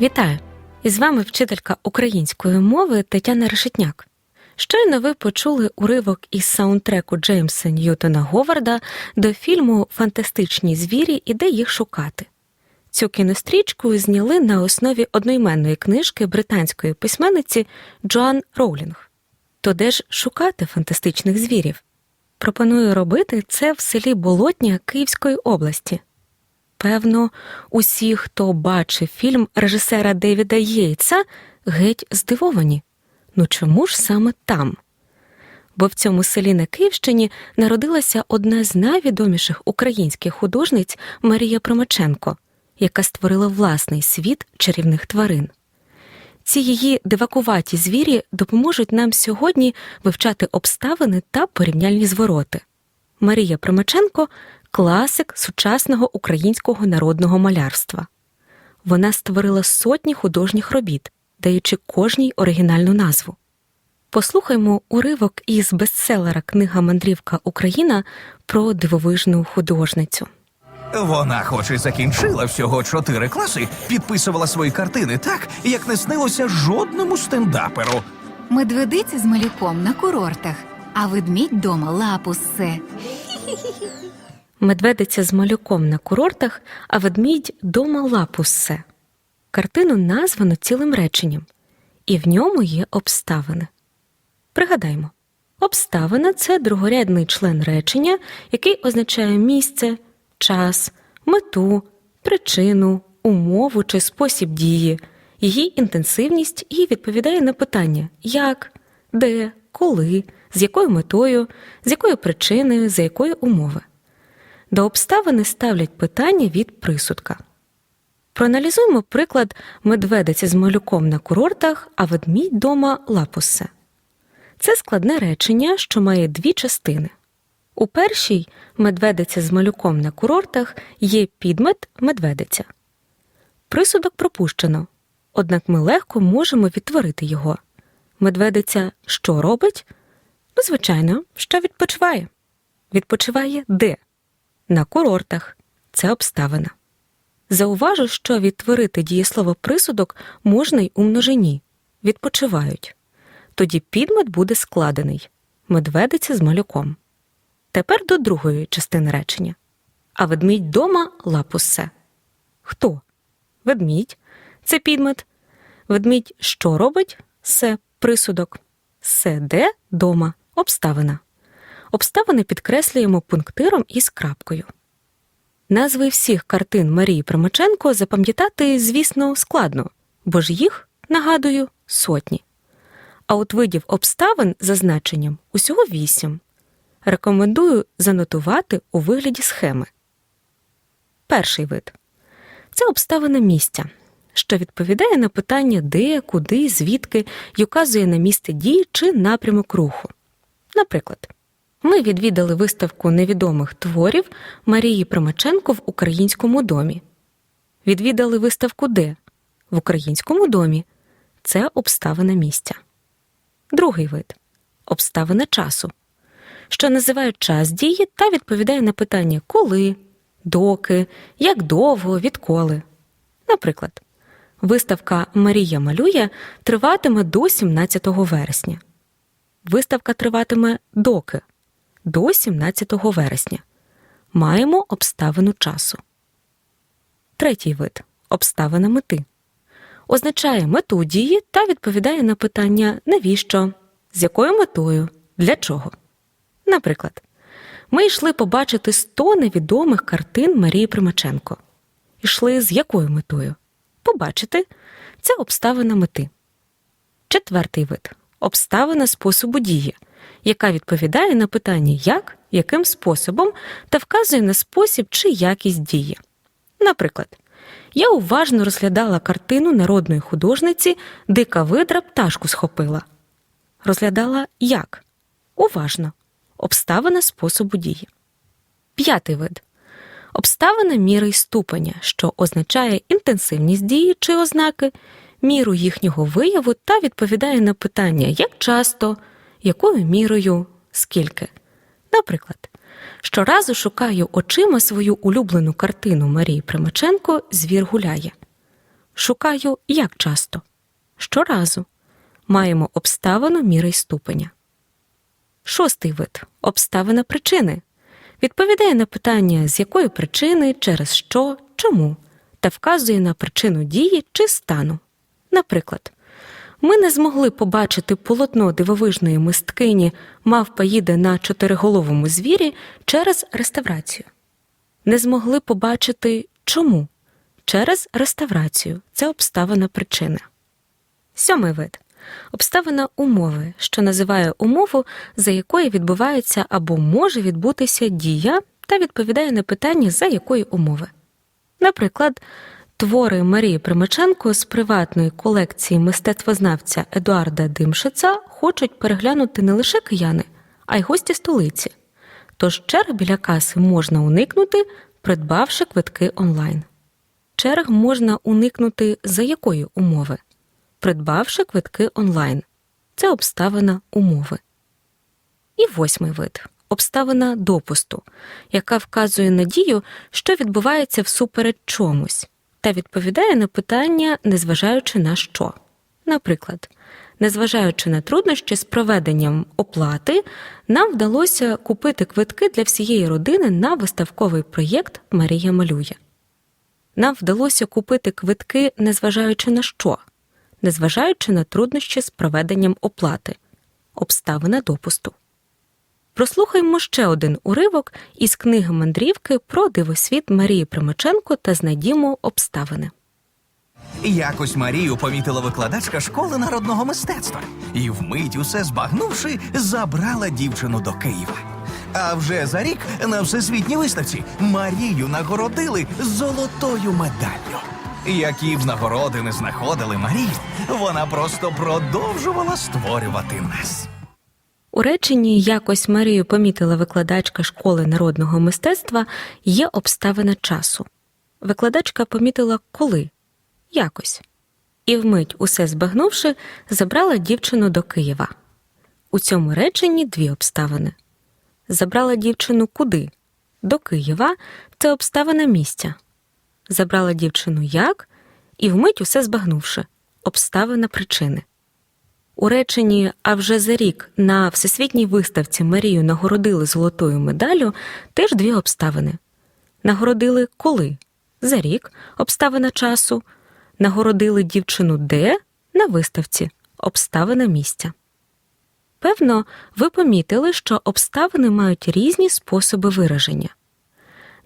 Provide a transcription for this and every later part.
Вітаю! І з вами вчителька української мови Тетяна Решетняк. Щойно ви почули уривок із саундтреку Джеймса Ньютона Говарда до фільму Фантастичні звірі і де їх шукати. Цю кінострічку зняли на основі одноіменної книжки британської письменниці Джоан Роулінг. То де ж шукати фантастичних звірів? Пропоную робити це в селі Болотня Київської області. Певно, усі, хто бачив фільм режисера Девіда Єйтса, геть здивовані. Ну чому ж саме там? Бо в цьому селі на Київщині народилася одна з найвідоміших українських художниць Марія Промаченко, яка створила власний світ чарівних тварин. Ці її дивакуваті звірі допоможуть нам сьогодні вивчати обставини та порівняльні звороти. Марія Промаченко класик сучасного українського народного малярства. Вона створила сотні художніх робіт, даючи кожній оригінальну назву. Послухаймо уривок із бестселера Книга Мандрівка Україна про дивовижну художницю. Вона, хоч і закінчила всього чотири класи, підписувала свої картини так, як не снилося жодному стендаперу. Медведиця з малюком на курортах, а ведмідь дома лапу ссе. Медведиця з малюком на курортах, а ведмідь дома лапу ссе. Картину названо цілим реченням, і в ньому є обставини. Пригадаймо, обставина це другорядний член речення, який означає місце, час, мету, причину, умову чи спосіб дії, її інтенсивність і відповідає на питання як, де, коли, з якою метою, з якої причини, за якої умови. До обставини ставлять питання від присудка. Проаналізуємо приклад медведиці з малюком на курортах, а ведмідь дома лапусе. Це складне речення, що має дві частини. У першій медведиця з малюком на курортах є підмет медведиця. Присудок пропущено, однак ми легко можемо відтворити його. Медведиця що робить? Ну, звичайно, що відпочиває. Відпочиває де? На курортах. Це обставина. Зауважу, що відтворити дієслово присудок можна й у множині відпочивають. Тоді підмет буде складений медведиця з малюком. Тепер до другої частини речення. А ведмідь дома лапусе. Хто? Ведмідь це підмет. Ведмідь що робить? Се присудок. Се де дома обставина. Обставини підкреслюємо пунктиром із крапкою. Назви всіх картин Марії Промаченко запам'ятати, звісно, складно, бо ж їх, нагадую, сотні. А от видів обставин за значенням усього вісім. Рекомендую занотувати у вигляді схеми. Перший вид це обставина місця, що відповідає на питання де, куди, звідки й указує на місце дії чи напрямок руху. Наприклад, ми відвідали виставку невідомих творів Марії Промаченко в українському домі. Відвідали виставку де? В українському домі. Це обставина місця. Другий вид обставина часу, що називає час дії та відповідає на питання коли, доки, як довго, відколи. Наприклад, виставка Марія малює триватиме до 17 вересня. Виставка триватиме доки до 17 вересня. Маємо обставину часу. Третій вид обставина мети. Означає мету дії та відповідає на питання навіщо, з якою метою, для чого. Наприклад, ми йшли побачити 100 невідомих картин Марії Примаченко. Йшли з якою метою? Побачити це обставина мети. Четвертий вид обставина способу дії, яка відповідає на питання як яким способом та вказує на спосіб чи якість дії. Наприклад, я уважно розглядала картину народної художниці Дика видра пташку схопила. Розглядала як? Уважно. Обставина способу дії. П'ятий вид. Обставина міри й ступеня, що означає інтенсивність дії чи ознаки, міру їхнього вияву та відповідає на питання, як часто, якою мірою, скільки. Наприклад, щоразу шукаю очима свою улюблену картину Марії Примаченко Звір гуляє. Шукаю як часто. Щоразу. Маємо обставину міри й ступеня. Шостий вид обставина причини. Відповідає на питання, з якої причини, через що, чому, та вказує на причину дії чи стану. Наприклад, ми не змогли побачити полотно дивовижної мисткині мавпа їде на чотириголовому звірі через реставрацію. Не змогли побачити чому? Через реставрацію. Це обставина причини. Сьомий вид обставина умови, що називає умову, за якої відбувається або може відбутися дія та відповідає на питання, за якої умови. Наприклад, твори Марії Примаченко з приватної колекції мистецтвознавця Едуарда Димшица хочуть переглянути не лише кияни, а й гості столиці. Тож черг біля каси можна уникнути, придбавши квитки онлайн. Черг можна уникнути за якої умови? придбавши квитки онлайн. Це обставина умови. І восьмий вид обставина допусту, яка вказує на дію, що відбувається всупереч чомусь, та відповідає на питання, незважаючи на що. Наприклад, незважаючи на труднощі з проведенням оплати, нам вдалося купити квитки для всієї родини на виставковий проєкт Марія малює. Нам вдалося купити квитки, незважаючи на що незважаючи на труднощі з проведенням оплати, обставина допусту. Прослухаймо ще один уривок із книги мандрівки про дивосвіт Марії Примаченко та знайдімо обставини. Якось Марію помітила викладачка школи народного мистецтва і вмить усе збагнувши, забрала дівчину до Києва. А вже за рік на всесвітній виставці Марію нагородили золотою медаллю. Які б нагороди не знаходили Марію, вона просто продовжувала створювати нас. У реченні якось Марію помітила викладачка школи народного мистецтва є обставина часу. Викладачка помітила коли якось. І вмить, усе збагнувши, забрала дівчину до Києва. У цьому реченні дві обставини. Забрала дівчину куди? До Києва це обставина місця. Забрала дівчину як, і вмить усе збагнувши обставина причини. У реченні А вже за рік на всесвітній виставці Марію нагородили золотою медаллю теж дві обставини. Нагородили коли? За рік обставина часу. Нагородили дівчину де? На виставці обставина місця. Певно, ви помітили, що обставини мають різні способи вираження.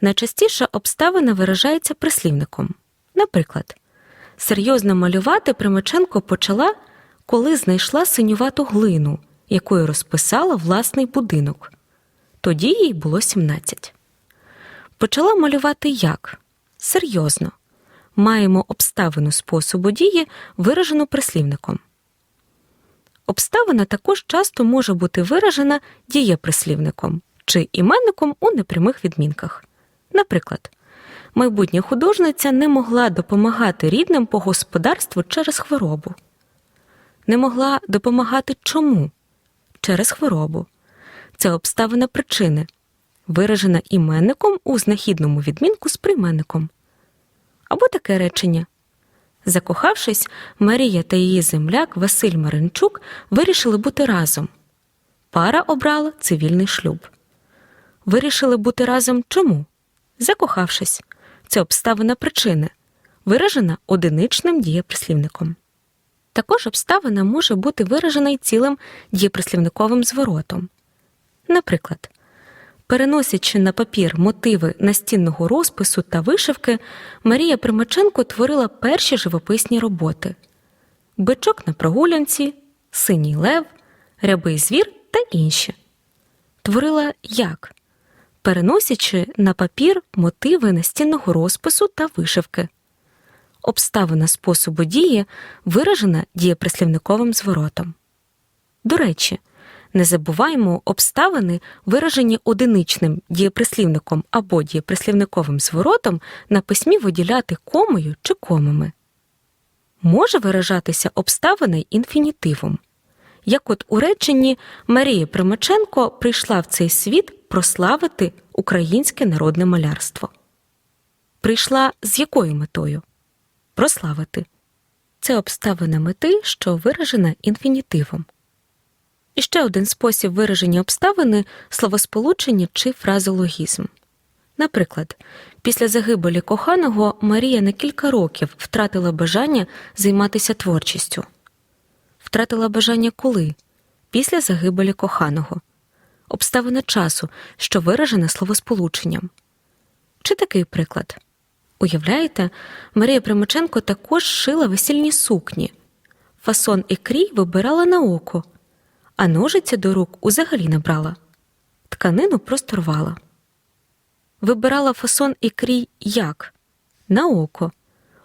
Найчастіше обставина виражається прислівником. Наприклад, серйозно малювати Примаченко почала, коли знайшла синювату глину, якою розписала власний будинок. Тоді їй було 17. Почала малювати як? Серйозно. Маємо обставину способу дії, виражену прислівником. Обставина також часто може бути виражена дієприслівником чи іменником у непрямих відмінках. Наприклад, майбутня художниця не могла допомагати рідним по господарству через хворобу. Не могла допомагати чому? Через хворобу. Це обставина причини, виражена іменником у знахідному відмінку з прийменником. Або таке речення. Закохавшись, Марія та її земляк Василь Маринчук вирішили бути разом. Пара обрала цивільний шлюб. Вирішили бути разом чому? Закохавшись. Це обставина причини, виражена одиничним дієприслівником. Також обставина може бути виражена й цілим дієприслівниковим зворотом. Наприклад, переносячи на папір мотиви настінного розпису та вишивки, Марія Примаченко творила перші живописні роботи: бичок на прогулянці, синій лев, рябий звір та інші. Творила як? переносячи на папір мотиви настінного розпису та вишивки. Обставина способу дії виражена дієприслівниковим зворотом. До речі, не забуваємо обставини, виражені одиничним дієприслівником або дієприслівниковим зворотом на письмі виділяти комою чи комами. Може виражатися обставина й інфінітивом. Як от у реченні Марія Примаченко прийшла в цей світ прославити українське народне малярство. Прийшла з якою метою? Прославити. Це обставина мети, що виражена інфінітивом. І ще один спосіб вираження обставини словосполучення чи фразологізм. Наприклад, після загибелі коханого Марія на кілька років втратила бажання займатися творчістю. Втратила бажання коли? Після загибелі коханого. Обставина часу, що виражена словосполученням. Чи такий приклад? Уявляєте, Марія Примаченко також шила весільні сукні. Фасон і крій вибирала на око, а ножиці до рук узагалі не брала. Тканину просто рвала. Вибирала фасон і крій як? На око.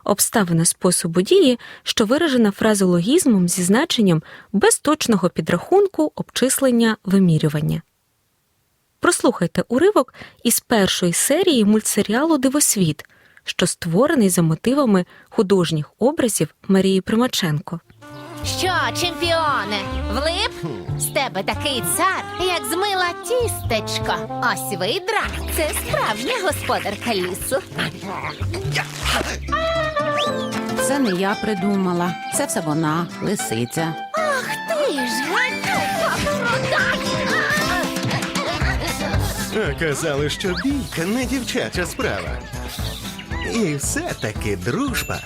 Обставина способу дії, що виражена фразологізмом зі значенням без точного підрахунку, обчислення, вимірювання. Прослухайте уривок із першої серії мультсеріалу Дивосвіт, що створений за мотивами художніх образів Марії Примаченко. Що, чемпіоне, влип? З тебе такий цар, як змила тістечко. Ось видра. Це справжня господарка лісу. Це не я придумала. Це все вона, лисиця. Ах Ти ж А казали, що бійка не дівчача справа. І все-таки дружба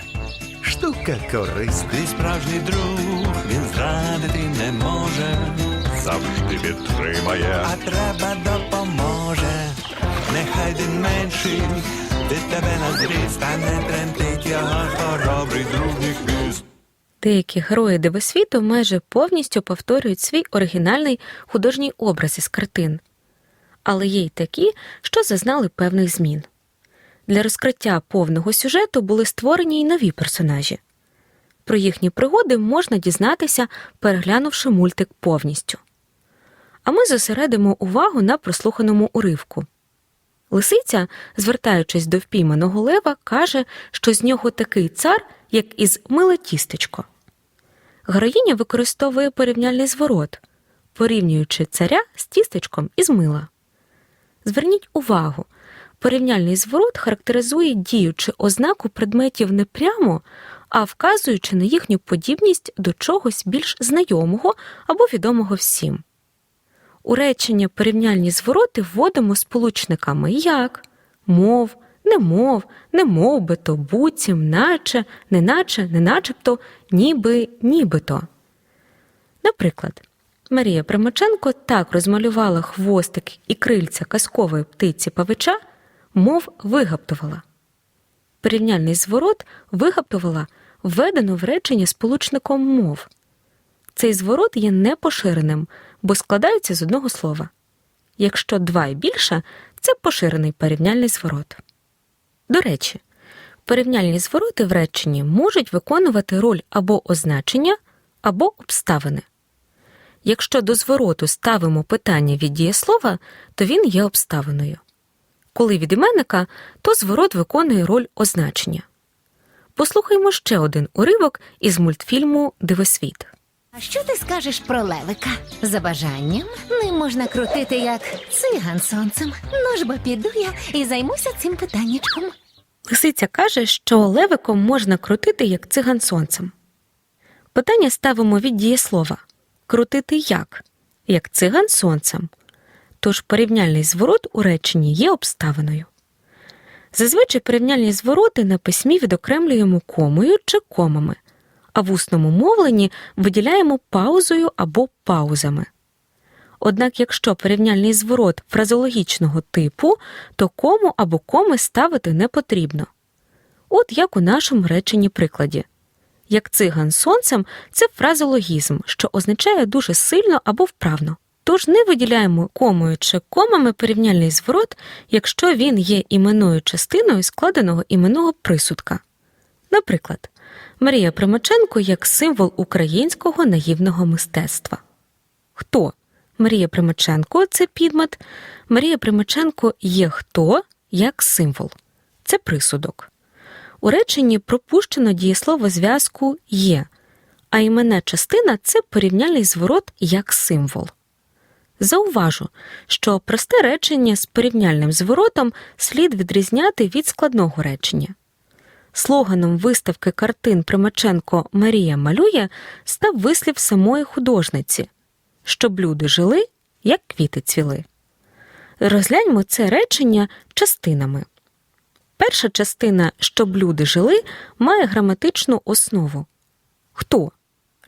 штука корисна. Ти справжній друг, він зрадити не може, завжди підтримає, а треба допоможе. Нехай він менший, від тебе на зріст, а не тремтить його хоробрий друг міст. Деякі герої дивосвіту майже повністю повторюють свій оригінальний художній образ із картин, але є й такі, що зазнали певних змін. Для розкриття повного сюжету були створені й нові персонажі. Про їхні пригоди можна дізнатися, переглянувши мультик повністю. А ми зосередимо увагу на прослуханому уривку. Лисиця, звертаючись до впійманого лева, каже, що з нього такий цар, як із миле тістечко. Героїня використовує порівняльний зворот, порівнюючи царя з тістечком із мила. Зверніть увагу, порівняльний зворот характеризує діючи ознаку предметів не прямо, а вказуючи на їхню подібність до чогось більш знайомого або відомого всім. У речення порівняльні звороти вводимо сполучниками як мов, немов, немов би то, буцім, наче, неначе, неначебто, ніби, нібито. Наприклад, Марія Примаченко так розмалювала хвостик і крильця казкової птиці павича, мов вигаптувала. Порівняльний зворот вигаптувала введено в речення сполучником мов. Цей зворот є непоширеним, бо складається з одного слова. Якщо два і більше, це поширений порівняльний зворот. До речі, порівняльні звороти в реченні можуть виконувати роль або означення, або обставини. Якщо до звороту ставимо питання від дієслова, то він є обставиною. Коли від іменника, то зворот виконує роль означення. Послухаймо ще один уривок із мультфільму Дивосвіт. А що ти скажеш про левика? За бажанням ним можна крутити як циган сонцем. Ну ж бо піду я і займуся цим питаннячком. Лисиця каже, що левиком можна крутити як циган сонцем. Питання ставимо від дієслова крутити як? Як циган сонцем. Тож порівняльний зворот у реченні є обставиною. Зазвичай порівняльні звороти на письмі відокремлюємо комою чи комами, а в усному мовленні виділяємо паузою або паузами. Однак, якщо порівняльний зворот фразеологічного типу, то кому або коми ставити не потрібно. От як у нашому реченні прикладі. Як циган сонцем це фразеологізм, що означає дуже сильно або вправно. Тож не виділяємо комою чи комами порівняльний зворот, якщо він є іменною частиною складеного іменного присудка. Наприклад, Марія Примаченко як символ українського наївного мистецтва. Хто? Марія Примаченко це підмет. Марія Примаченко є хто як символ. Це присудок. У реченні пропущено дієслово зв'язку є, а іменна частина це порівняльний зворот як символ. Зауважу, що просте речення з порівняльним зворотом слід відрізняти від складного речення. Слоганом виставки картин Примаченко Марія малює став вислів самої художниці, щоб люди жили, як квіти цвіли. Розгляньмо це речення частинами. Перша частина щоб люди жили має граматичну основу. Хто?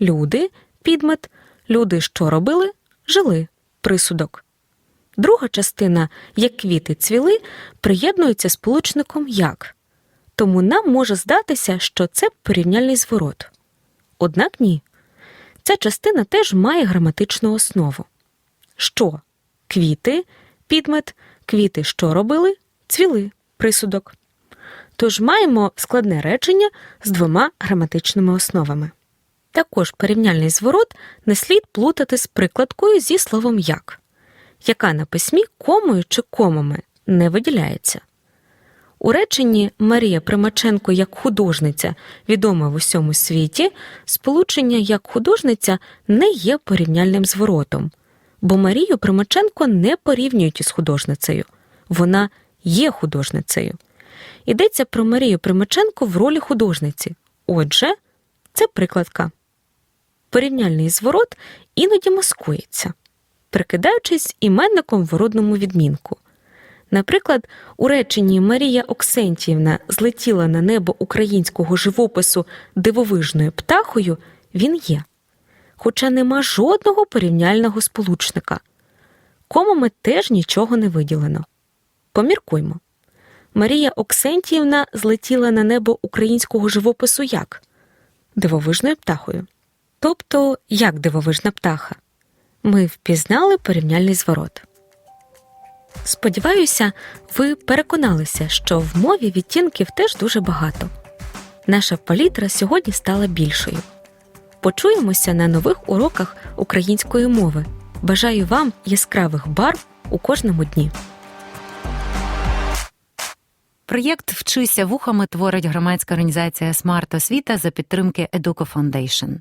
Люди, підмет, люди, що робили, жили, присудок. Друга частина, як квіти цвіли, приєднується з получником як. Тому нам може здатися, що це порівняльний зворот. Однак ні. Ця частина теж має граматичну основу. Що? Квіти, підмет, квіти що робили, цвіли, присудок. Тож маємо складне речення з двома граматичними основами. Також порівняльний зворот не слід плутати з прикладкою зі словом як, яка на письмі комою чи комами не виділяється. У реченні Марія Примаченко як художниця відома в усьому світі, сполучення як художниця не є порівняльним зворотом, бо Марію Примаченко не порівнюють із художницею, вона є художницею. Йдеться про Марію Примаченко в ролі художниці. Отже, це прикладка. Порівняльний зворот іноді маскується, прикидаючись іменником в родному відмінку. Наприклад, у реченні Марія Оксентіївна злетіла на небо українського живопису дивовижною птахою він є, хоча нема жодного порівняльного сполучника. Комами теж нічого не виділено. Поміркуймо. Марія Оксентіївна злетіла на небо українського живопису як? Дивовижною птахою. Тобто, як дивовижна птаха? Ми впізнали порівняльний зворот. Сподіваюся, ви переконалися, що в мові відтінків теж дуже багато. Наша палітра сьогодні стала більшою. Почуємося на нових уроках української мови. Бажаю вам яскравих барв у кожному дні. Проєкт Вчися вухами творить громадська організація Смарт Освіта за підтримки Educo Foundation.